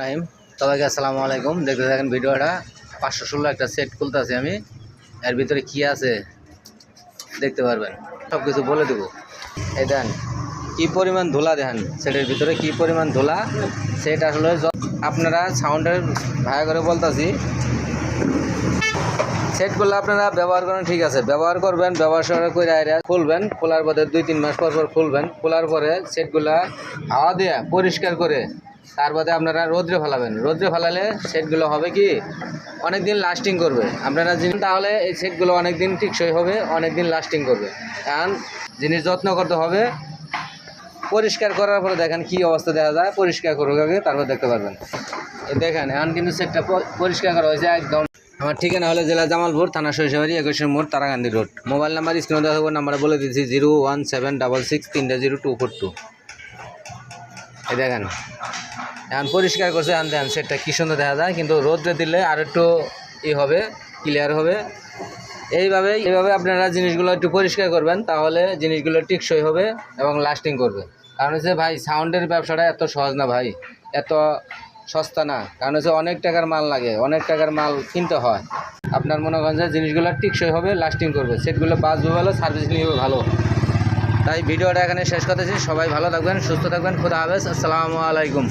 রাহিম সবাইকে আসসালামু আলাইকুম। দেখতে থাকেন ভিডিওটা। পাঁচশো ষোলো একটা সেট খুলতেছি আমি। এর ভিতরে কি আছে দেখতে পারবেন। সব কিছু বলে দেবো। এই দেন, কী পরিমাণ ধুলা দেখেন? সেটের ভিতরে কি পরিমাণ ধুলা? সেট আসলে আপনারা সাউন্ডের ভায়া করে বলতাছি। সেটগুলো আপনারা ব্যবহার করেন, ঠিক আছে। ব্যবহার করবেন, ব্যবহার করে আইরা খুলবেন। খোলার পরে দুই, তিন মাস পর পর খুলবেন। খোলার পরে সেটগুলা হাওয়া দিয়ে পরিষ্কার করে তার বাদে আপনারা রোদ্রে ফেলাবেন। রোদ্রে ফেলালে সেটগুলো হবে কি? অনেক দিন লাস্টিং করবে। আপনারা জিনিস তাহলে এই সেটগুলো অনেক দিন টিকসই হবে অনেক দিন লাস্টিং করবে। কারণ জিনিস যত্ন করতে হবে। পরিষ্কার করার পরে দেখেন কি অবস্থা দেখা যায়। পরিষ্কার করুক আগে, তারপর দেখতে পারবেন। দেখেন, এখন কিন্তু সেটটা পরিষ্কার করা হয়েছে একদম। আমার ঠিকানা হলো জেলা জামালপুর, থানা শৈশবাড়ি একুশের মোড় তারাকান্দি রোড। মোবাইল নাম্বার, স্ক্রিনে দেওয়া নাম্বার বলে দিচ্ছি zero one seven double six তিনটা জিরো টু ফোর টু। এই দেখেন এখন পরিষ্কার করছে এখন দেখেন সেটটা কী সুন্দর দেখা যায়, কিন্তু রোদে দিলে আর একটু ই হবে ক্লিয়ার হবে। এইভাবে এইভাবে আপনারা জিনিসগুলো একটু পরিষ্কার করবেন, তাহলে জিনিসগুলো টিকসই হবে এবং লাস্টিং করবে। কারণ হচ্ছে ভাই, সাউন্ডের ব্যবসাটা এত সহজ না ভাই, এত সস্তা না। কারণ হচ্ছে অনেক টাকার মাল লাগে, অনেক টাকার মাল কিনতে হয়। আপনার মনে করেন যে জিনিসগুলো টিকসই হবে লাস্টিং করবে। সেটগুলো বাঁচবে ভালো সার্ভিস নিবে ভালো। তাই ভিডিওটা এখানে শেষ করতেছি। সবাই ভালো থাকবেন, সুস্থ থাকবেন, খুদা হাফেজ, আসসালামু আলাইকুম।